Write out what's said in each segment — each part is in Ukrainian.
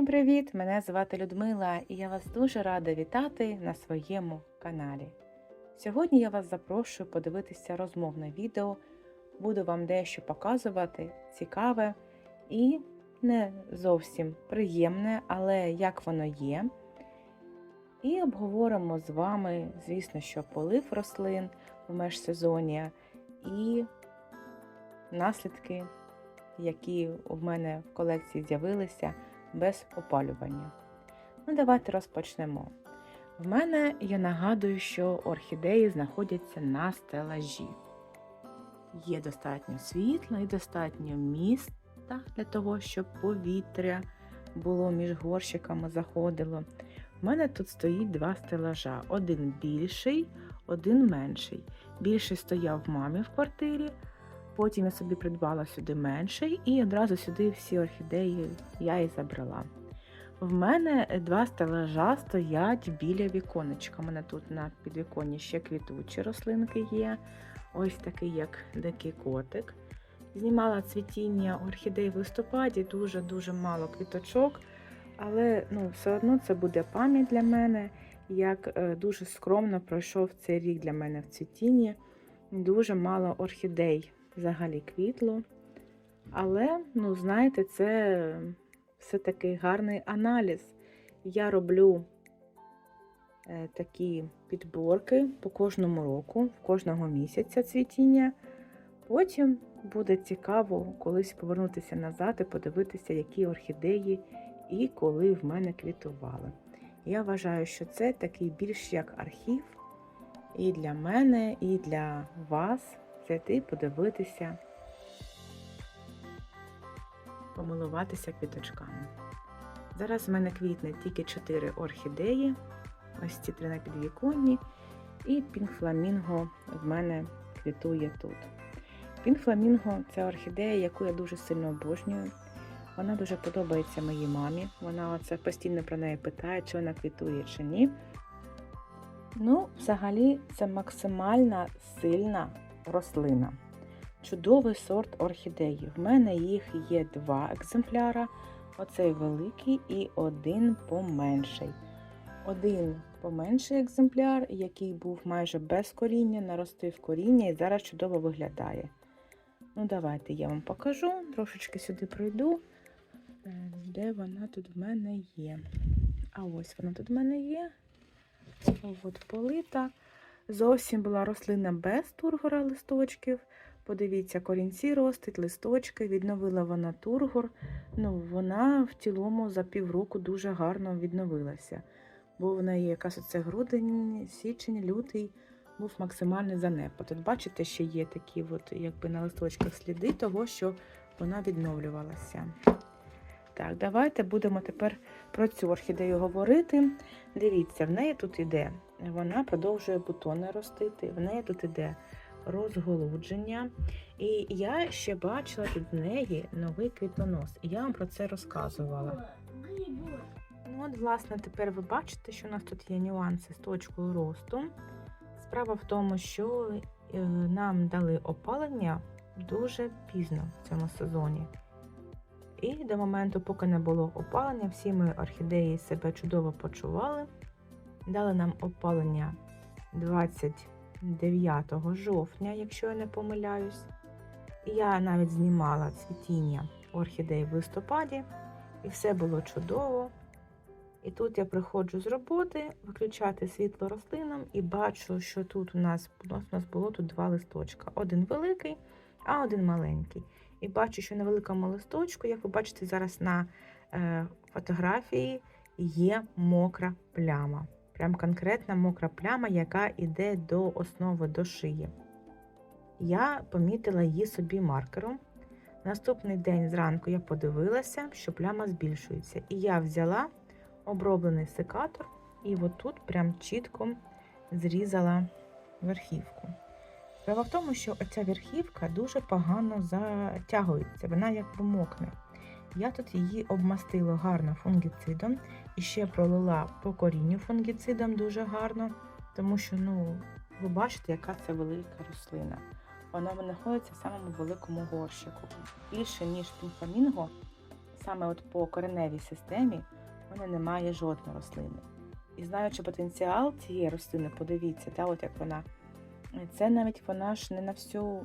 Всім привіт! Мене звати Людмила і я вас дуже рада вітати на своєму каналі. Сьогодні я вас запрошую подивитися розмовне відео. Буду вам дещо показувати, цікаве і не зовсім приємне, але як воно є. І обговоримо з вами, звісно, що полив рослин в межсезоння і наслідки, які в мене в колекції з'явилися без опалювання. Ну, давайте розпочнемо. В мене я нагадую, що орхідеї знаходяться на стелажі. Є достатньо світла і достатньо міста для того, щоб повітря було між горщиками заходило. У мене тут стоїть два стелажа: один більший, один менший. Більший стояв в мамі в квартирі, потім я собі придбала сюди менший і одразу сюди всі орхідеї я і забрала. В мене два стелажа стоять біля віконечка. У мене тут на підвіконні ще квітучі рослинки є. Ось такий, як дикий котик. Знімала цвітіння орхідей в листопаді, дуже-дуже мало квіточок. Але ну, все одно це буде пам'ять для мене, як е, дуже скромно пройшов цей рік для мене в цвітінні. Дуже мало орхідей взагалі квітло. Але, ну, знаєте, це все-таки гарний аналіз. Я роблю е, такі підборки по кожному року, в кожного місяця цвітіння. Потім буде цікаво колись повернутися назад і подивитися, які орхідеї і коли в мене квітували. Я вважаю, що це такий більш як архів і для мене, і для вас зайти подивитися, помилуватися квіточками. Зараз в мене квітне тільки 4 орхідеї, ось ці три на підвіконні, і пінг-фламінго в мене квітує тут. Пінг-фламінго це орхідея, яку я дуже сильно обожнюю. Вона дуже подобається моїй мамі. Вона оце постійно про неї питає, чи вона квітує чи ні. Ну, взагалі, це максимально сильна рослина. Чудовий сорт орхідеї. В мене їх є два екземпляра. Оцей великий і один поменший. Один поменший екземпляр, який був майже без коріння, наростив коріння і зараз чудово виглядає. Ну, давайте я вам покажу, трошечки сюди пройду, е, де вона тут в мене є. А ось вона тут в мене є. От полита. Зовсім була рослина без тургора листочків. Подивіться, корінці ростуть, листочки, відновила вона тургор. Ну, Вона в цілому за півроку дуже гарно відновилася. Бо в неї якраз оце грудень, січень, лютий був максимальний занепад. Тут бачите, що є такі от, якби на листочках сліди того, що вона відновлювалася. Так, давайте будемо тепер про цю орхідею говорити. Дивіться, в неї тут іде, вона продовжує бутони ростити, в неї тут іде розголудження. І я ще бачила тут в неї новий квітонос. І я вам про це розказувала. Ну, от, власне, тепер ви бачите, що у нас тут є нюанси з точкою росту. Справа в тому, що е, нам дали опалення дуже пізно в цьому сезоні. І до моменту, поки не було опалення, всі ми орхідеї себе чудово почували. Дали нам опалення 29 жовтня, якщо я не помиляюсь. Я навіть знімала цвітіння орхідей в листопаді, і все було чудово. І тут я приходжу з роботи, виключати світло рослинам і бачу, що тут у нас, у нас було тут два листочка. Один великий, а один маленький. І бачу, що на великому листочку, як ви бачите, зараз на е, фотографії є мокра пляма. Прям конкретна мокра пляма, яка йде до основи до шиї. Я помітила її собі маркером. Наступний день зранку я подивилася, що пляма збільшується. І я взяла оброблений секатор і отут прям чітко зрізала верхівку. Справа в тому, що оця верхівка дуже погано затягується, вона якби мокне. Я тут її обмастила гарно фунгіцидом і ще пролила по корінню фунгіцидом дуже гарно, тому що, ну, ви бачите, яка це велика рослина. Вона знаходиться в самому великому горщику. Більше, ніж пінфламінго, саме от по кореневій системі в мене немає жодної рослини. І знаючи потенціал цієї рослини, подивіться, та, от як вона. Це навіть вона ж не на всю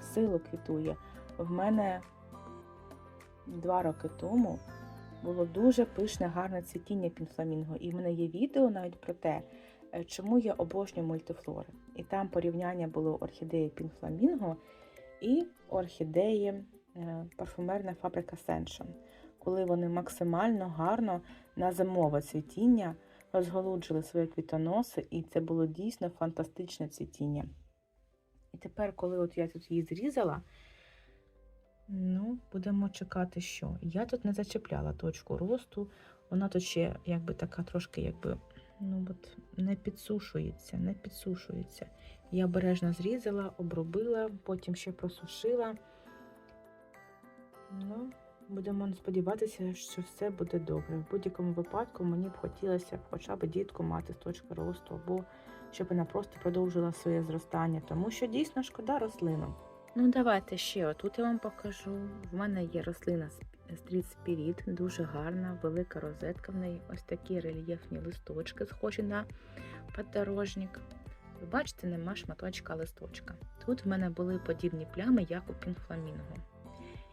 силу квітує. В мене два роки тому було дуже пишне, гарне цвітіння пінфламінго. І в мене є відео навіть про те, е, чому я обожнюю мультифлори. І там порівняння було орхідеї пінфламінго і орхідеї е, парфумерна фабрика Сеншон, коли вони максимально гарно на зимове цвітіння розголуджили свої квітоноси, і це було дійсно фантастичне цвітіння. І тепер, коли от я тут її зрізала, ну, будемо чекати, що. Я тут не зачепляла точку росту, вона тут ще якби така трошки, якби, ну от не підсушується, не підсушується. Я обережно зрізала, обробила, потім ще просушила. Ну, будемо сподіватися, що все буде добре. В будь-якому випадку мені б хотілося б хоча б дітку мати з точки росту, або щоб вона просто продовжила своє зростання, тому що дійсно шкода рослинам. Ну, давайте ще отут я вам покажу. В мене є рослина Street Spirit, дуже гарна, велика розетка в неї. Ось такі рельєфні листочки, схожі на подорожник. Ви бачите, нема шматочка листочка. Тут в мене були подібні плями, як у пінфламінго.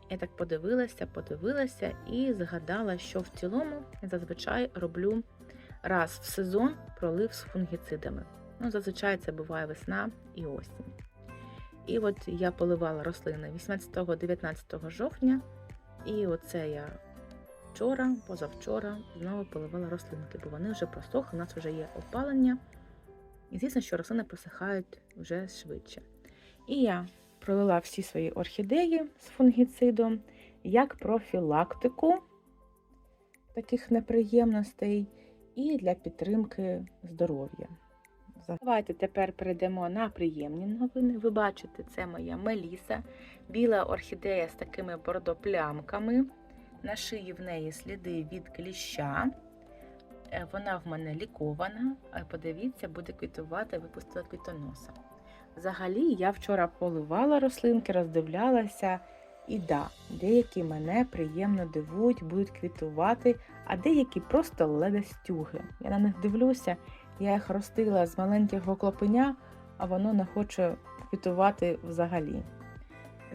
Я так подивилася, подивилася і згадала, що в цілому я зазвичай роблю раз в сезон пролив з фунгіцидами. Ну, зазвичай це буває весна і осінь. І от я поливала рослини 18-19 жовтня, і оце я вчора, позавчора знову поливала рослинки, бо вони вже просохли, у нас вже є опалення. І звісно, що рослини просихають вже швидше. І я пролила всі свої орхідеї з фунгіцидом як профілактику таких неприємностей і для підтримки здоров'я. Давайте тепер перейдемо на приємні новини. Ви бачите, це моя Меліса, біла орхідея з такими бордоплямками. На шиї в неї сліди від кліща. Е, Вона в мене лікована. Е, Подивіться, буде квітувати, випустила квітоноса. Взагалі, я вчора поливала рослинки, роздивлялася. І да, деякі мене приємно дивують, будуть квітувати, а деякі просто ледостюги. Я на них дивлюся, я їх ростила з маленького клопеня, а воно не хоче квітувати взагалі.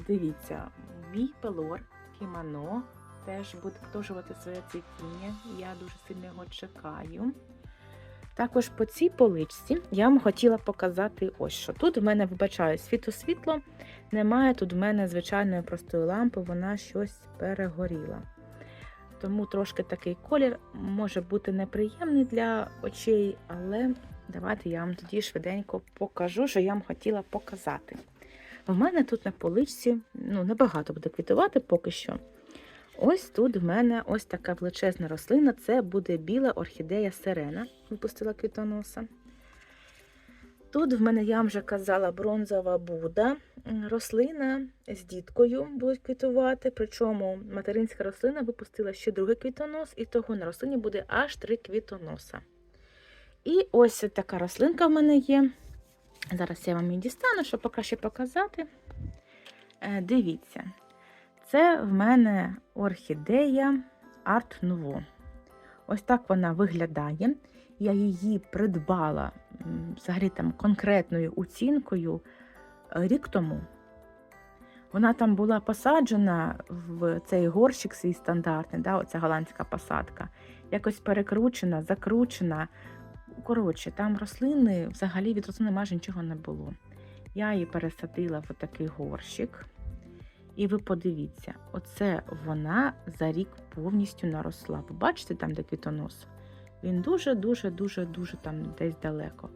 Дивіться, мій пелор кімано теж буде продовжувати своє цвітіння. Я дуже сильно його чекаю. Також по цій поличці я вам хотіла показати ось що. Тут в мене, вибачаю, світло-світло, немає тут в мене звичайної простої лампи, вона щось перегоріла. Тому трошки такий колір може бути неприємний для очей, але давайте я вам тоді швиденько покажу, що я вам хотіла показати. В мене тут на поличці ну, небагато буде квітувати поки що. Ось тут в мене ось така величезна рослина. Це буде біла орхідея сирена, випустила квітоноса. Тут в мене, я вам вже казала, бронзова Буда. Рослина з діткою будуть квітувати, причому материнська рослина випустила ще другий квітонос, і того на рослині буде аж три квітоноса. І ось така рослинка в мене є. Зараз я вам її дістану, щоб покраще показати. Е, Дивіться, це в мене орхідея Art Nouveau. Ось так вона виглядає. Я її придбала взагалі там конкретною оцінкою е, рік тому. Вона там була посаджена в цей горщик свій стандартний, да, оця голландська посадка, якось перекручена, закручена. Коротше, там рослини, взагалі від рослини майже нічого не було. Я її пересадила в такий горщик. І ви подивіться, оце вона за рік повністю наросла. Ви бачите там, де квітонос? Він дуже-дуже, дуже, дуже там десь далеко.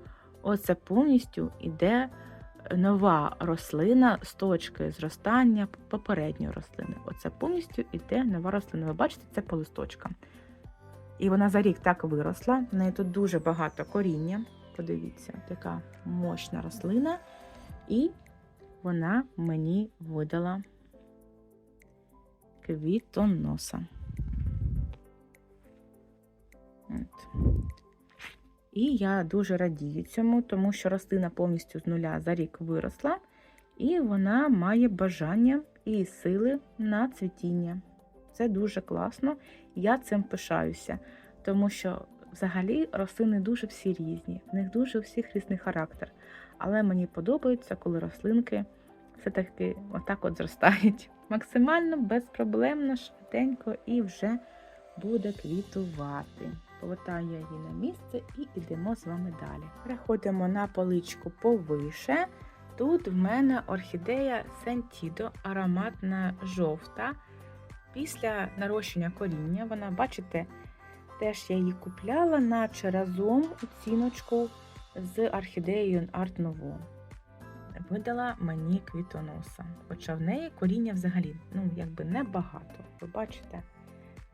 Оце повністю іде нова рослина з точки зростання попередньої рослини. Оце повністю іде нова рослина. Ви бачите, це по листочкам. І вона за рік так виросла. В неї тут дуже багато коріння. Подивіться, така мощна рослина. І вона мені видала квітоноса. От. І я дуже радію цьому, тому що рослина повністю з нуля за рік виросла, і вона має бажання і сили на цвітіння. Це дуже класно. Я цим пишаюся, тому що взагалі рослини дуже всі різні, в них дуже всіх різний характер. Але мені подобається, коли рослинки все-таки отак от зростають. Максимально безпроблемно, швиденько і вже буде квітувати. Повертаю я її на місце і йдемо з вами далі. Переходимо на поличку повише. Тут в мене орхідея Сентідо, ароматна жовта. Після нарощення коріння, вона, бачите, теж я її купляла, наче разом оціночку з орхідеєю Art Nouveau. Видала мені квітоноса. Хоча в неї коріння взагалі ну, якби небагато. Ви бачите?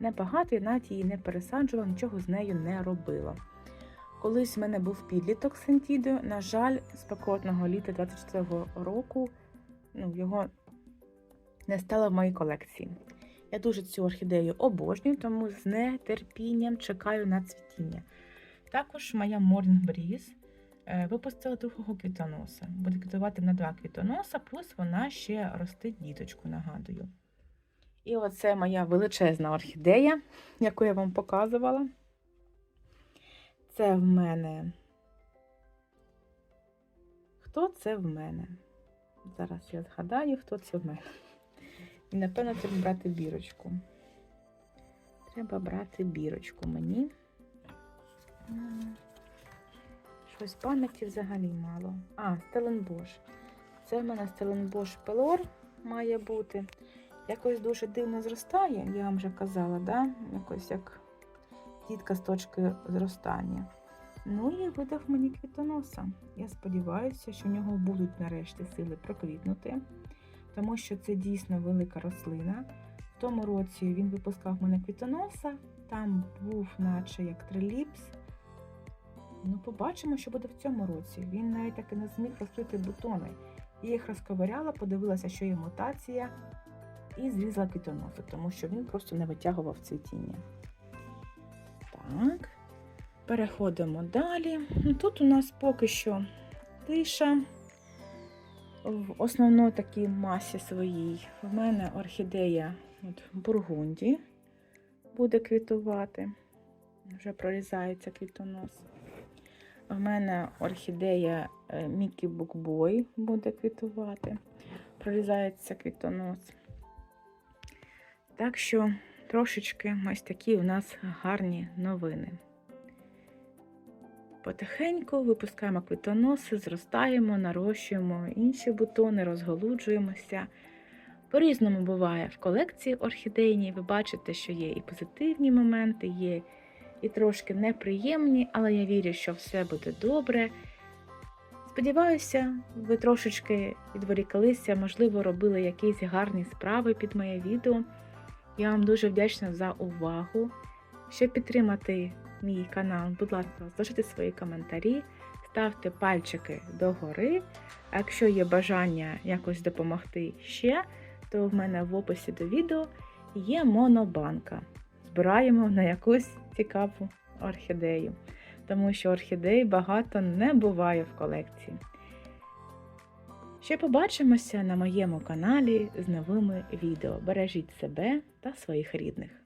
Небагато, я навіть її не пересаджувала, нічого з нею не робила. Колись в мене був підліток Сентідо, на жаль, спекотного літа 24-го року ну, його не стало в моїй колекції. Я дуже цю орхідею обожнюю, тому з нетерпінням чекаю на цвітіння. Також моя Morning Breeze е, випустила другого квітоноса. Буде квітувати на два квітоноса, плюс вона ще ростить діточку, нагадую. І оце моя величезна орхідея, яку я вам показувала. Це в мене. Хто це в мене? Зараз я згадаю, хто це в мене. І, напевно, треба брати бірочку. Треба брати бірочку мені. Щось пам'яті взагалі мало. А, Стеленбош. Це в мене Стеленбош Пелор має бути. Якось дуже дивно зростає, я вам вже казала, да? якось як дітка з точки зростання. Ну і видав мені квітоноса. Я сподіваюся, що в нього будуть нарешті сили проквітнути, тому що це дійсно велика рослина. В тому році він випускав мене квітоноса, там був, наче як триліпс. Ну, побачимо, що буде в цьому році. Він навіть так і не зміг розкрити бутони. Я їх розковиряла, подивилася, що є мутація, і зрізала квітоноси, тому що він просто не витягував цвітіння. Так, переходимо далі. Тут у нас поки що тиша в основній такій масі своїй. В мене орхідея от, Бургунді буде квітувати. Вже прорізається квітонос. В мене орхідея е, Мікі Букбой буде квітувати. Прорізається квітонос. Так що трошечки ось такі у нас гарні новини. Потихеньку випускаємо квітоноси, зростаємо, нарощуємо інші бутони, розголуджуємося. По-різному буває в колекції орхідейній. Ви бачите, що є і позитивні моменти, є і трошки неприємні, але я вірю, що все буде добре. Сподіваюся, ви трошечки відволікалися, можливо, робили якісь гарні справи під моє відео. Я вам дуже вдячна за увагу. Щоб підтримати мій канал, будь ласка, залишайте свої коментарі, ставте пальчики догори. А якщо є бажання якось допомогти ще, то в мене в описі до відео є монобанка. Збираємо на якусь цікаву орхідею, тому що орхідей багато не буває в колекції. Ще побачимося на моєму каналі з новими відео. Бережіть себе та своїх рідних.